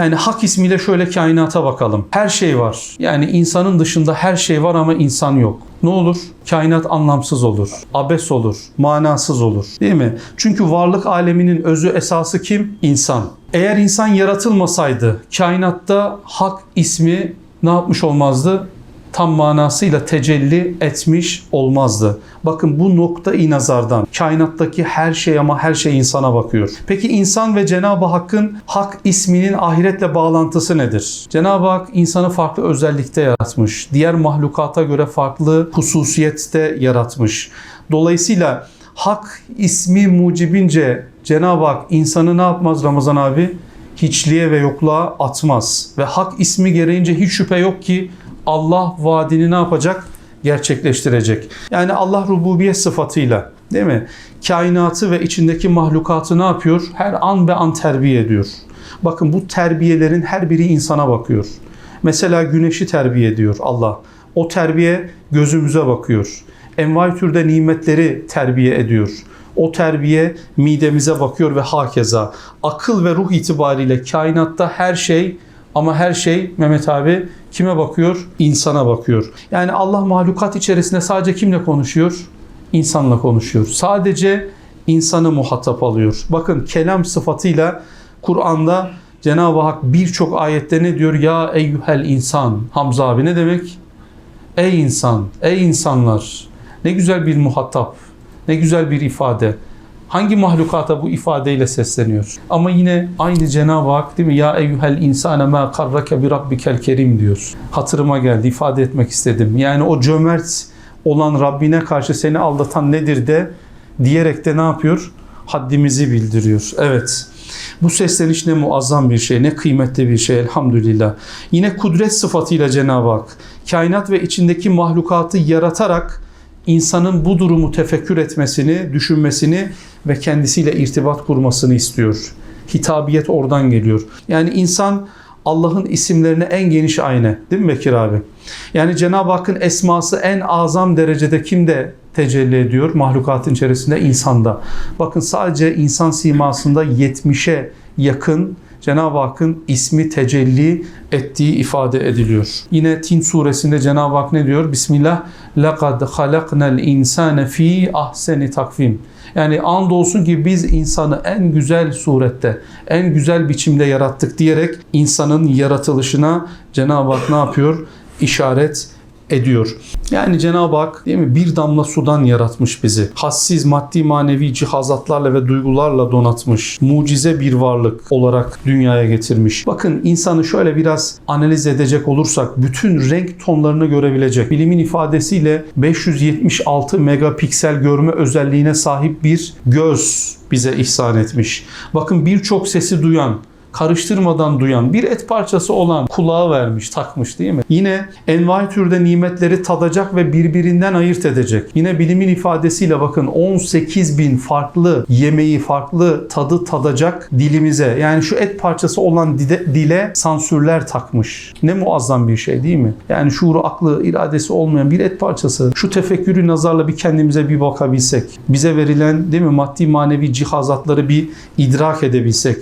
Yani hak ismiyle şöyle kainata bakalım. Her şey var. Yani insanın dışında her şey var ama insan yok. Ne olur? Kainat anlamsız olur, abes olur, manasız olur. Değil mi? Çünkü varlık aleminin özü esası kim? İnsan. Eğer insan yaratılmasaydı kainatta hak ismi ne yapmış olmazdı? Tam manasıyla tecelli etmiş olmazdı. Bakın bu nokta-i nazardan kainattaki her şey ama her şey insana bakıyor. Peki insan ve Cenab-ı Hakk'ın hak isminin ahiretle bağlantısı nedir? Cenab-ı Hak insanı farklı özellikte yaratmış. Diğer mahlukata göre farklı hususiyette yaratmış. Dolayısıyla hak ismi mucibince Cenab-ı Hak insanı ne yapmaz Ramazan abi? Hiçliğe ve yokluğa atmaz. Ve hak ismi gereğince hiç şüphe yok ki Allah vaadini ne yapacak? Gerçekleştirecek. Yani Allah rububiyet sıfatıyla değil mi? Kainatı ve içindeki mahlukatı ne yapıyor? Her an ve an terbiye ediyor. Bakın bu terbiyelerin her biri insana bakıyor. Mesela güneşi terbiye ediyor Allah. O terbiye gözümüze bakıyor. Envai türde nimetleri terbiye ediyor. O terbiye midemize bakıyor ve hakeza. Akıl ve ruh itibariyle kainatta her şey ama her şey Mehmet abi kime bakıyor? İnsana bakıyor. Yani Allah mahlukat içerisinde sadece kimle konuşuyor? İnsanla konuşuyor. Sadece insanı muhatap alıyor. Bakın kelam sıfatıyla Kur'an'da Cenab-ı Hak birçok ayette ne diyor? Ya eyyuhel insan. Hamza abi ne demek? Ey insan, ey insanlar. Ne güzel bir muhatap. Ne güzel bir ifade. Hangi mahlukata bu ifadeyle sesleniyor? Ama yine aynı Cenab-ı Hak değil mi? Ya eyyuhel insane ma karrake bi rabbikel kerim diyor. Hatırıma geldi, ifade etmek istedim. Yani o cömert olan Rabbine karşı seni aldatan nedir de diyerek de ne yapıyor? Haddimizi bildiriyor. Evet. Bu sesleniş ne muazzam bir şey, ne kıymetli bir şey elhamdülillah. Yine kudret sıfatıyla Cenab-ı Hak kainat ve içindeki mahlukatı yaratarak insanın bu durumu tefekkür etmesini, düşünmesini ve kendisiyle irtibat kurmasını istiyor. Hitabiyet oradan geliyor. Yani insan Allah'ın isimlerine en geniş ayna. Değil mi Bekir abi? Yani Cenab-ı Hakk'ın esması en azam derecede kimde tecelli ediyor? Mahlukatın içerisinde insanda. Bakın sadece insan simasında 70'e yakın Cenab-ı Hakk'ın ismi tecelli ettiği ifade ediliyor. Yine Tin suresinde Cenab-ı Hak ne diyor? Bismillah. لَقَدْ خَلَقْنَا الْاِنْسَانَ ف۪ي ahseni takvim. Yani andolsun ki biz insanı en güzel surette, en güzel biçimde yarattık diyerek insanın yaratılışına Cenab-ı Hak ne yapıyor? İşaret ediyor. Yani Cenab-ı Hak değil mi bir damla sudan yaratmış bizi. Hassiz maddi manevi cihazatlarla ve duygularla donatmış. Mucize bir varlık olarak dünyaya getirmiş. Bakın insanı şöyle biraz analiz edecek olursak bütün renk tonlarını görebilecek. Bilimin ifadesiyle 576 megapiksel görme özelliğine sahip bir göz bize ihsan etmiş. Bakın birçok sesi duyan, karıştırmadan duyan, bir et parçası olan kulağı vermiş, takmış değil mi? Yine envai türde nimetleri tadacak ve birbirinden ayırt edecek. Yine bilimin ifadesiyle bakın 18 bin farklı yemeği, farklı tadı tadacak dilimize. Yani şu et parçası olan dile, dile sansürler takmış. Ne muazzam bir şey değil mi? Yani şuuru, aklı, iradesi olmayan bir et parçası. Şu tefekkürü nazarla bir kendimize bir bakabilsek. Bize verilen değil mi maddi manevi cihazatları bir idrak edebilsek.